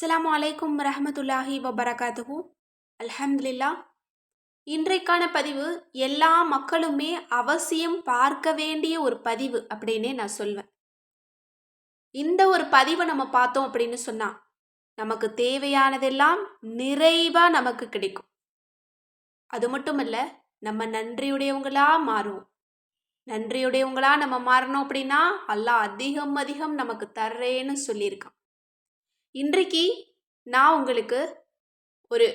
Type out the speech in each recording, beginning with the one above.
அஸ்லாம் அலைக்கும் ரஹமத்துல்லாஹி வபரகாத்துஹு. அல்ஹம்துல்லா இன்றைக்கான பதிவு எல்லா மக்களுமே அவசியம் பார்க்க வேண்டிய ஒரு பதிவு அப்படின்னே நான் சொல்வேன். இந்த ஒரு பதிவை நம்ம பார்த்தோம் அப்படின்னு சொன்னா நமக்கு தேவையானதெல்லாம் நிறைவா நமக்கு கிடைக்கும். அது மட்டும் இல்ல நம்ம நன்றியுடையவங்களா மாறுவோம். நன்றியுடையவங்களா நம்ம மாறணும் அப்படின்னா அல்லாஹ் அதிகம் அதிகம் நமக்கு தர்றேன்னு சொல்லியிருக்கான். இன்றைக்கு நான் உங்களுக்கு ஒரு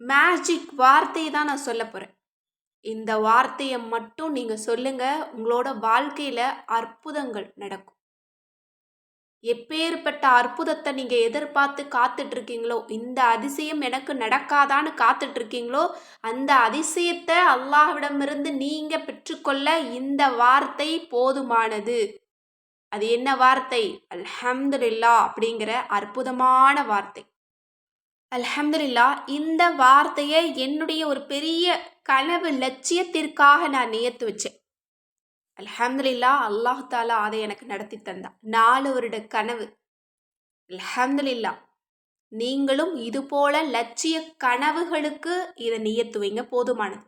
மேஜிக் வார்த்தையை தான் நான் சொல்ல போகிறேன் இந்த வார்த்தையை மட்டும் நீங்கள் சொல்லுங்கள் உங்களோட வாழ்க்கையில் அற்புதங்கள் நடக்கும். எப்பேற்பட்ட அற்புதத்தை நீங்கள் எதிர்பார்த்து காத்துட்ருக்கீங்களோ இந்த அதிசயம் எனக்கு நடக்காதான்னு காத்துட்ருக்கீங்களோ அந்த அதிசயத்தை அல்லாஹ்விடமிருந்து நீங்கள் பெற்றுக்கொள்ள இந்த வார்த்தை போதுமானது. அது என்ன வார்த்தை? அல்ஹம்துல்லா அப்படிங்கிற அற்புதமான வார்த்தை. அல்ஹம்துல்லா இந்த வார்த்தையை என்னுடைய ஒரு பெரிய கனவு லட்சியத்திற்காக நான் நியத்து வச்சேன். அல்ஹம்துல்லா அல்லாஹ் தாலா அதை எனக்கு நடத்தி தந்தா. நாலு வருட கனவு. அல்ஹம்துல்லா நீங்களும் இது போல லட்சிய கனவுகளுக்கு இதை நியத்து வைங்க போதுமானது.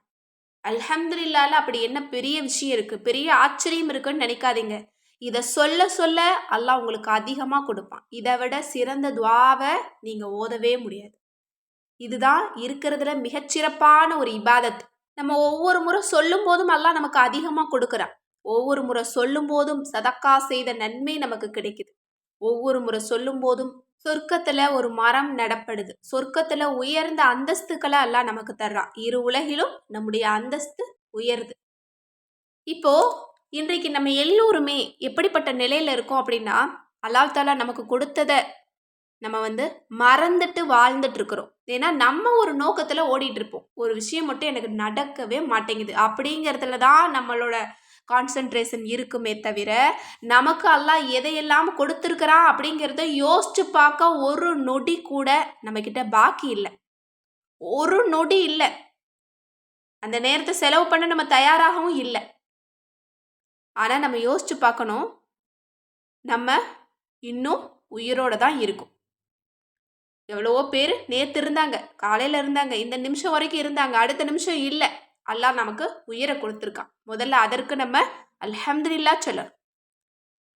அல்ஹம்துல்லால அப்படி என்ன பெரிய விஷயம் இருக்கு? பெரிய ஆச்சரியம் இருக்குன்னு நினைக்காதீங்க. இதை சொல்ல சொல்ல அல்லாஹ் உங்களுக்கு அதிகமாக கொடுப்பான். இதை விட சிறந்த துவாவை நீங்கள் ஓதவே முடியாது. இதுதான் இருக்கிறதுல மிகச்சிறப்பான ஒரு இபாதத். நம்ம ஒவ்வொரு முறை சொல்லும் போதும் அல்லாஹ் நமக்கு அதிகமாக கொடுக்குறான். ஒவ்வொரு முறை சொல்லும் போதும் சதக்கா செய்த நன்மை நமக்கு கிடைக்குது. ஒவ்வொரு முறை சொல்லும் போதும் சொர்க்கத்தில் ஒரு மரம் நடப்படுது. சொர்க்கத்தில் உயர்ந்த அந்தஸ்துக்களை எல்லாம் நமக்கு தர்றான். இரு உலகிலும் நம்முடைய அந்தஸ்து உயருது. இப்போ இன்றைக்கு நம்ம எல்லோருமே எப்படிப்பட்ட நிலையில் இருக்கோம் அப்படின்னா அல்லாஹ் தாலா நமக்கு கொடுத்ததை நம்ம வந்து மறந்துட்டு வாழ்ந்துட்டு இருக்கிறோம். ஏன்னா நம்ம ஒரு நோக்கத்தில் ஓடிட்டு இருப்போம். ஒரு விஷயம் மட்டும் எனக்கு நடக்கவே மாட்டேங்குது. அப்படிங்கிறதுல தான் நம்மளோட கான்சென்ட்ரேஷன் இருக்குமே தவிர நமக்கு அல்லாஹ் எதையெல்லாம் கொடுத்துருக்கிறான் அப்படிங்கிறத யோசிச்சு பார்க்க ஒரு நொடி கூட நம்மக்கிட்ட பாக்கி இல்லை. ஒரு நொடி இல்லை. அந்த நேரத்தை செலவு பண்ண நம்ம தயாராகவும் இல்லை. ஆனால் நம்ம யோசிச்சு பார்க்கணும். நம்ம இன்னும் உயிரோட தான் இருக்கும். எவ்வளவோ பேர் நேற்று இருந்தாங்க காலையில் இருந்தாங்க இந்த நிமிஷம் வரைக்கும் இருந்தாங்க அடுத்த நிமிஷம் இல்லை. அல்லாஹ் நமக்கு உயிரை கொடுத்துருக்கான். முதல்ல அதற்கு நம்ம அல்ஹம்துலில்லா சொல்லணும்.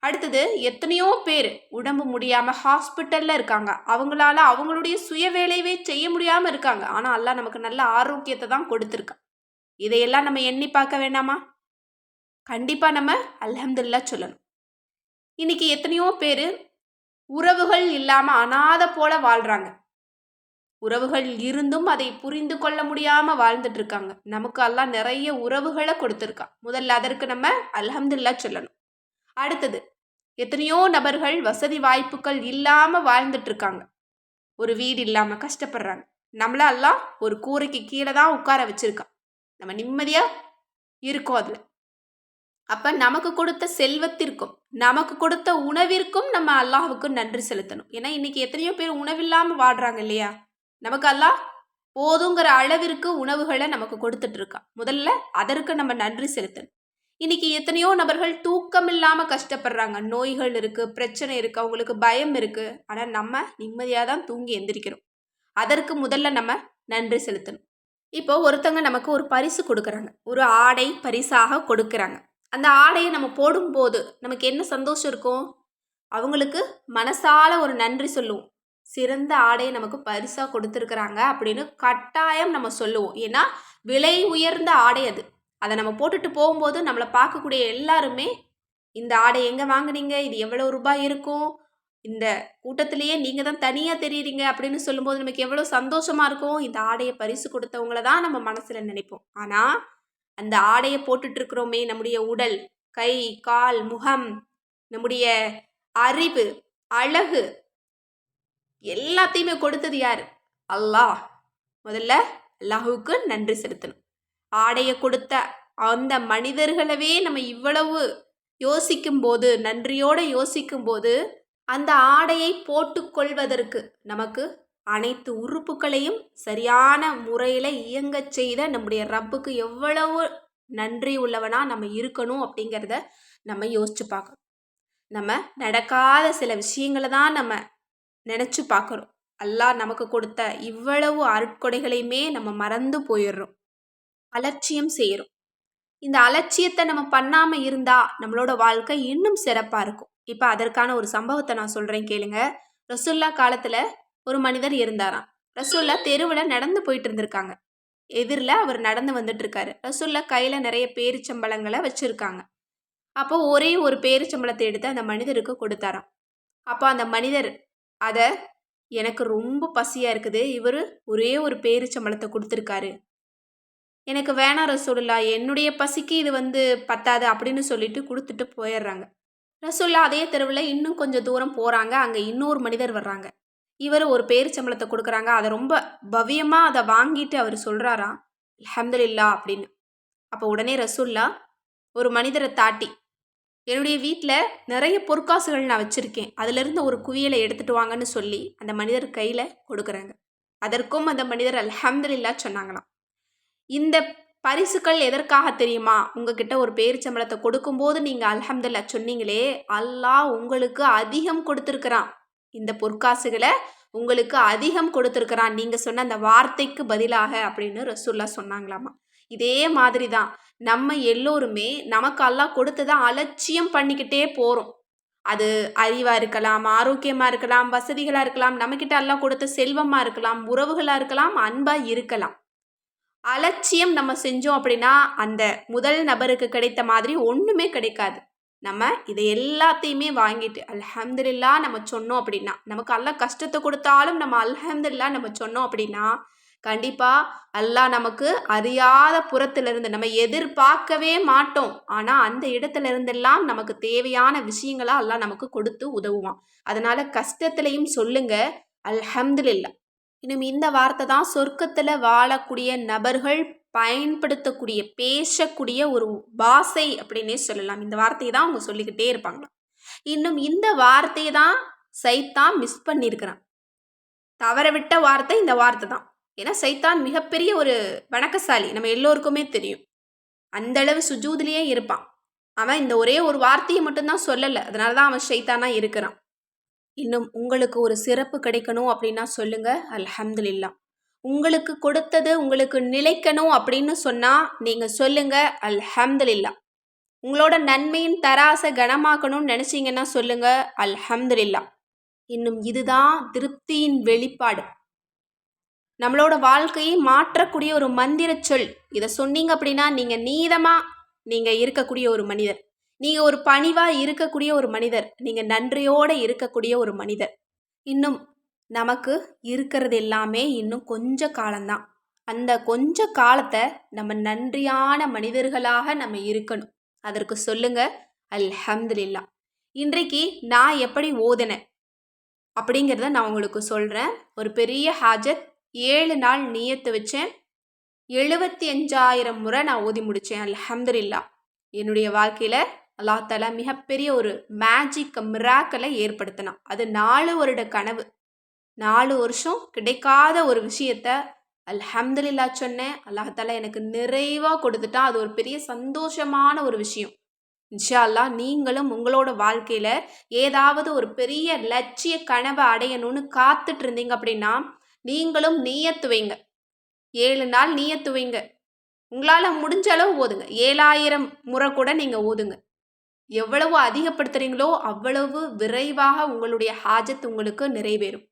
அடுத்தது எத்தனையோ பேர் உடம்பு முடியாமல் ஹாஸ்பிட்டலில் இருக்காங்க. அவங்களால அவங்களுடைய சுய வேலையவே செய்ய முடியாமல் இருக்காங்க. ஆனால் அல்லாஹ் நமக்கு நல்ல ஆரோக்கியத்தை தான் கொடுத்துருக்கான். இதையெல்லாம் நம்ம எண்ணி பார்க்க வேண்டாமா? கண்டிப்பாக நம்ம அல்ஹம்துல்லா சொல்லணும். இன்னைக்கு எத்தனையோ பேர் உறவுகள் இல்லாமல் அனாத போல வாழ்கிறாங்க உறவுகள் இருந்தும் அதை புரிந்து கொள்ள முடியாமல் வாழ்ந்துட்டு இருக்காங்க. நமக்கு எல்லாம் நிறைய உறவுகளை கொடுத்துருக்கான். முதல்ல அதற்கு நம்ம அல்ஹம்துல்லா சொல்லணும். அடுத்தது எத்தனையோ நபர்கள் வசதி வாய்ப்புகள் இல்லாமல் வாழ்ந்துட்டு இருக்காங்க. ஒரு வீடு இல்லாமல் கஷ்டப்படுறாங்க. நம்மளெல்லாம் ஒரு கூரைக்கு கீழே தான் உட்கார வச்சுருக்கான். நம்ம நிம்மதியாக இருக்கோம் அதில். அப்ப நமக்கு கொடுத்த செல்வத்திற்கும் நமக்கு கொடுத்த உணவிற்கும் நம்ம அல்லாஹுக்கு நன்றி செலுத்தணும். ஏன்னா இன்னைக்கு எத்தனையோ பேர் உணவில்லாம வாடுறாங்க இல்லையா? நமக்கு அல்லாஹ் போதுங்கிற அளவிற்கு உணவுகளை நமக்கு கொடுத்துட்டு இருக்கான் முதல்ல அதற்கு நம்ம நன்றி செலுத்தணும். இன்னைக்கு எத்தனையோ நபர்கள் தூக்கம் இல்லாம கஷ்டப்படுறாங்க. நோய்கள் இருக்கு பிரச்சனை இருக்கு அவங்களுக்கு பயம் இருக்கு. ஆனா நம்ம நிம்மதியாக தான் தூங்கி எந்திரிக்கிறோம். அதற்கு முதல்ல நம்ம நன்றி செலுத்தணும். இப்போ ஒருத்தவங்க நமக்கு ஒரு பரிசு கொடுக்குறாங்க. ஒரு ஆடை பரிசாக கொடுக்குறாங்க. அந்த ஆடையை நம்ம போடும்போது நமக்கு என்ன சந்தோஷம் இருக்கும்? அவங்களுக்கு மனசால ஒரு நன்றி சொல்லுவோம் சிறந்த ஆடையை நமக்கு பரிசாக கொடுத்துருக்குறாங்க அப்படின்னு கட்டாயம் நம்ம சொல்லுவோம். ஏன்னா விலை உயர்ந்த ஆடை அது. அதை நம்ம போட்டுட்டு போகும்போது நம்மளை பார்க்கக்கூடிய எல்லாருமே இந்த ஆடை எங்கே வாங்குனீங்க? இது எவ்வளோ ரூபாய் இருக்கும்? இந்த கூட்டத்திலேயே நீங்கள் தான் தனியாக தெரியுறீங்க அப்படின்னு சொல்லும்போது நமக்கு எவ்வளோ சந்தோஷமாக இருக்கும். இந்த ஆடையை பரிசு கொடுத்தவங்கள தான் நம்ம மனசில் நினைப்போம். ஆனால் அந்த ஆடையை போட்டுட்டு இருக்கிறோமே நம்முடைய உடல் கை கால் முகம் நம்முடைய அறிவு அழகு எல்லாத்தையுமே கொடுத்தது யார்? அல்லாஹ். முதல்ல அல்லாஹுக்கு நன்றி செலுத்தணும். ஆடையை கொடுத்த அந்த மனிதர்களவே நம்ம இவ்வளவு யோசிக்கும் போது நன்றியோடு யோசிக்கும் போது அந்த ஆடையை போட்டுக்கொள்வதற்கு நமக்கு அனைத்து உறுப்புகளையும் சரியான முறையில் இயங்கச் செய்த நம்முடைய ரப்புக்கு எவ்வளவு நன்றி உள்ளவனாக நம்ம இருக்கணும் அப்படிங்கிறத நம்ம யோசிச்சு பார்க்கணும். நம்ம நடக்காத சில விஷயங்களை தான் நம்ம நினச்சி பார்க்குறோம் அல்லாஹ் நமக்கு கொடுத்த இவ்வளவு அருட்கொடைகளையுமே நம்ம மறந்து போயிடுறோம். அலட்சியம் செய்கிறோம் இந்த அலட்சியத்தை நம்ம பண்ணாமல் இருந்தால் நம்மளோட வாழ்க்கை இன்னும் சிறப்பாக இருக்கும். இப்போ அதற்கான ஒரு சம்பவத்தை நான் சொல்கிறேன் கேளுங்க. ரசுல்லா காலத்தில் ஒரு மனிதர் இருந்தாராம். ரசுல்லா தெருவில் நடந்து போயிட்டு இருந்திருக்காங்க. எதிரில் அவர் நடந்து வந்துட்டு இருக்காரு ரசுல்லா கையில் நிறைய பேரிச்சம்பளங்களை வச்சுருக்காங்க. அப்போ ஒரே ஒரு பேரிச்சம்பளத்தை எடுத்து அந்த மனிதருக்கு கொடுத்தாராம். அப்போ அந்த மனிதர் அதை எனக்கு ரொம்ப பசியாக இருக்குது. இவர் ஒரே ஒரு பேரிச்சம்பளத்தை கொடுத்துருக்காரு. எனக்கு வேணாம் ரசூல்லா என்னுடைய பசிக்கு இது வந்து பத்தாது அப்படின்னு சொல்லிட்டு கொடுத்துட்டு போயிடுறாங்க. ரசூல்லா அதே தெருவில் இன்னும் கொஞ்சம் தூரம் போகிறாங்க அங்கே இன்னொரு மனிதர் வர்றாங்க. இவர் ஒரு பேரிச்சம்பளத்தை கொடுக்குறாங்க. அதை ரொம்ப பவ்யமாக அதை வாங்கிட்டு அவர் சொல்கிறாராம் அஹமதுல்லா அப்படின்னு. அப்போ உடனே ரசூல்லா ஒரு மனிதரை தாட்டி என்னுடைய வீட்டில் நிறைய பொற்காசுகள் நான் வச்சுருக்கேன். அதிலிருந்து ஒரு குவியலை எடுத்துகிட்டு வாங்கன்னு சொல்லி அந்த மனிதர் கையில் கொடுக்குறாங்க. அதற்கும் அந்த மனிதர் அல்ஹம்துல்லா சொன்னாங்களாம். இந்த பரிசுகள் எதற்காக தெரியுமா? உங்ககிட்ட ஒரு பேரிச்சம்பளத்தை கொடுக்கும்போது நீங்கள் அல்ஹம்துல்லா சொன்னீங்களே அல்லாஹ் உங்களுக்கு அதிகம் கொடுத்துருக்குறான். இந்த பொற்காசுகளை உங்களுக்கு அதிகம் கொடுத்துருக்குறான். நீங்கள் சொன்ன அந்த வார்த்தைக்கு பதிலாக அப்படின்னு ரசூல்லா சொன்னாங்களாமா? இதே மாதிரி தான் நம்ம எல்லோருமே நமக்கு எல்லாம் கொடுத்ததை அலட்சியம் பண்ணிக்கிட்டே போகிறோம் அது அறிவாக இருக்கலாம் ஆரோக்கியமாக இருக்கலாம் வசதிகளாக இருக்கலாம் நம்மக்கிட்ட எல்லாம் கொடுத்த செல்வமாக இருக்கலாம் உறவுகளாக இருக்கலாம் அன்பாக இருக்கலாம். அலட்சியம் நம்ம செஞ்சோம் அப்படின்னா அந்த முதல் நபருக்கு கிடைத்த மாதிரி ஒன்றுமே கிடைக்காது. நம்ம இதை எல்லாத்தையுமே வாங்கிட்டு அல்ஹம்துலில்லா நம்ம சொன்னோம் அப்படின்னா. நமக்கு எல்லாம் கஷ்டத்தை கொடுத்தாலும் நம்ம அல்ஹம்துல்லா நம்ம சொன்னோம் அப்படின்னா கண்டிப்பாக அல்லாஹ் நமக்கு அறியாத புறத்திலிருந்து நம்ம எதிர்பார்க்கவே மாட்டோம். ஆனால் அந்த இடத்துல இருந்தெல்லாம் நமக்கு தேவையான விஷயங்களா அல்லாஹ் நமக்கு கொடுத்து உதவுவான். அதனால கஷ்டத்துலையும் சொல்லுங்க அல்ஹம்துலில்லா. இன்னும் இந்த வார்த்தை தான் சொர்க்கத்தில் வாழக்கூடிய நபர்கள் பயன்படுத்தக்கூடிய பேசக்கூடிய ஒரு பாசை அப்படின்னே சொல்லலாம். இந்த வார்த்தையை தான் அவங்க சொல்லிக்கிட்டே இருப்பாங்களாம். இன்னும் இந்த வார்த்தையை தான் சைத்தான் மிஸ் பண்ணியிருக்கிறான். தவற விட்ட வார்த்தை இந்த வார்த்தை தான். ஏன்னா சைத்தான் மிகப்பெரிய ஒரு வணக்கசாலி. நம்ம எல்லோருக்குமே தெரியும். அந்த அளவு சுஜூதிலேயே இருப்பான். அவன் இந்த ஒரே ஒரு வார்த்தையை மட்டும்தான் சொல்லலை. அதனால தான் அவன் சைத்தானா இருக்கிறான். இன்னும் உங்களுக்கு ஒரு சிறப்பு கிடைக்கணும் அப்படின்னா சொல்லுங்க. அல்ஹம்துலில்லா உங்களுக்கு கொடுத்தது உங்களுக்கு நிலைக்கணும் அப்படின்னு சொன்னால் நீங்கள் சொல்லுங்கள் அல்ஹம்துலில்லா. உங்களோட நன்மையின் தராசை கனமாக்கணும்னு நினச்சிங்கன்னா சொல்லுங்கள் அல்ஹம்துலில்லா. இன்னும் இதுதான் திருப்தியின் வெளிப்பாடு. நம்மளோட வாழ்க்கையை மாற்றக்கூடிய ஒரு மந்திர சொல். இதை சொன்னீங்க அப்படின்னா நீங்கள் நீதமாக நீங்கள் இருக்கக்கூடிய ஒரு மனிதர். நீங்கள் ஒரு பணிவாக இருக்கக்கூடிய ஒரு மனிதர். நீங்கள் நன்றியோடு இருக்கக்கூடிய ஒரு மனிதர். இன்னும் நமக்கு இருக்கிறது எல்லாமே இன்னும் கொஞ்ச காலம்தான். அந்த கொஞ்ச காலத்தை நம்ம நன்றியான மனிதர்களாக நம்ம இருக்கணும். அதற்கு சொல்லுங்க அல்ஹம்துலில்லா. இன்றைக்கு நான் எப்படி ஓதினேன்? அப்படிங்கிறத நான் உங்களுக்கு சொல்கிறேன் ஒரு பெரிய ஹாஜத் ஏழு நாள் நீயத்து வச்சேன். எழுபத்தி அஞ்சாயிரம் முறை நான் ஓதி முடித்தேன் அல்ஹம்துலில்லா. என்னுடைய வாழ்க்கையில் அல்லாத்தால மிகப்பெரிய ஒரு மேஜிக் மிராக்கலை ஏற்படுத்தினான். அது நாலு வருட கனவு. நாலு வருஷம் கிடைக்காத ஒரு விஷயத்த அல்ஹம்துலில்லா சொன்னேன். அல்லாஹால எனக்கு நிறைவாக கொடுத்துட்டா. அது ஒரு பெரிய சந்தோஷமான ஒரு விஷயம். இன்ஷா அல்லா நீங்களும் உங்களோட வாழ்க்கையில் ஏதாவது ஒரு பெரிய லட்சிய கனவை அடையணும்னு காத்துட்டு இருந்தீங்க அப்படின்னா நீங்களும் நீயத்துவைங்க ஏழு நாள் நீயத்துவைங்க உங்களால் முடிஞ்ச அளவு ஓதுங்க. ஏழாயிரம் முறை கூட நீங்கள் ஓதுங்க. எவ்வளவு அதிகப்படுத்துறீங்களோ அவ்வளவு விரைவாக உங்களுடைய ஹாஜத் உங்களுக்கு நிறைவேறும்.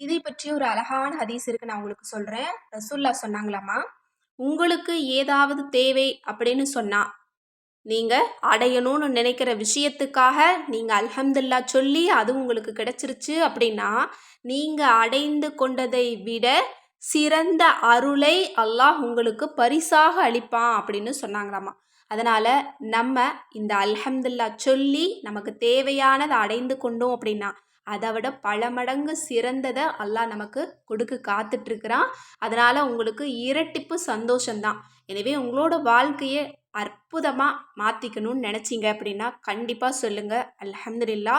இதை பற்றி ஒரு அழகான ஹதீஸ் இருக்கு நான் உங்களுக்கு சொல்கிறேன் ரசுல்லா சொன்னாங்களாமா உங்களுக்கு ஏதாவது தேவை அப்படின்னு சொன்னால் நீங்கள் அடையணும்னு நினைக்கிற விஷயத்துக்காக நீங்கள் அல்ஹம்துல்லா சொல்லி அது உங்களுக்கு கிடைச்சிருச்சு அப்படின்னா நீங்கள் அடைந்து கொண்டதை விட சிறந்த அருளை அல்லாஹ் உங்களுக்கு பரிசாக அளிப்பான் அப்படின்னு சொன்னாங்களாமா அதனால் நம்ம இந்த அல்ஹம்துல்லா சொல்லி நமக்கு தேவையானதை அடைந்து கொண்டோம் அப்படின்னா அதை விட பல மடங்கு சிறந்ததை அல்லாஹ் நமக்கு கொடுக்க காத்துட்ருக்கிறான். அதனால் உங்களுக்கு இரட்டிப்பு சந்தோஷம்தான். எனவே உங்களோட வாழ்க்கையை அற்புதமாக மாற்றிக்கணும்னு நினச்சிங்க அப்படின்னா கண்டிப்பாக சொல்லுங்கள் அலமதுல்லா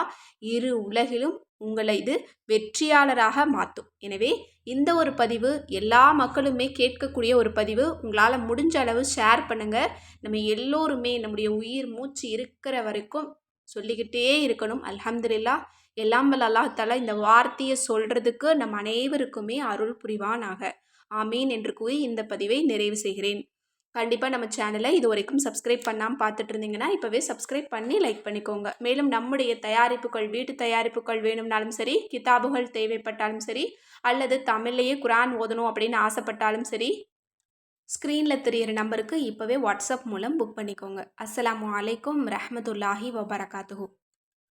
இரு உலகிலும் உங்களை இது வெற்றியாளராக மாற்றும் எனவே இந்த ஒரு பதிவு எல்லா மக்களுமே கேட்கக்கூடிய ஒரு பதிவு. உங்களால் முடிஞ்ச அளவு ஷேர் பண்ணுங்கள் நம்ம எல்லோருமே நம்முடைய உயிர் மூச்சு இருக்கிற வரைக்கும் சொல்லிக்கிட்டே இருக்கணும். அலமதுல்லா எல்லாம் வல்ல அல்லாஹ் இந்த வார்த்தையை சொல்கிறதுக்கு நம் அனைவருக்குமே அருள் புரிவானாக. ஆமீன் என்று கூறி இந்த பதிவை நிறைவு செய்கிறேன். கண்டிப்பாக நம்ம சேனலை இது வரைக்கும் சப்ஸ்கிரைப் பண்ணாமல் பார்த்துட்டு இருந்தீங்கன்னா இப்போவே சப்ஸ்கிரைப் பண்ணி லைக் பண்ணிக்கோங்க. மேலும் நம்முடைய தயாரிப்புகள் வீட்டு தயாரிப்புகள் வேணும்னாலும் சரி கிதாபுகள் தேவைப்பட்டாலும் சரி அல்லது தமிழ்லேயே குரான் ஓதணும் அப்படின்னு ஆசைப்பட்டாலும் சரி ஸ்க்ரீனில் தெரியிற நம்பருக்கு இப்போவே வாட்ஸ்அப் மூலம் புக் பண்ணிக்கோங்க. அஸ்ஸலாமு அலைக்கும் ரஹமத்துல்லாஹி வபரகாத்துஹு.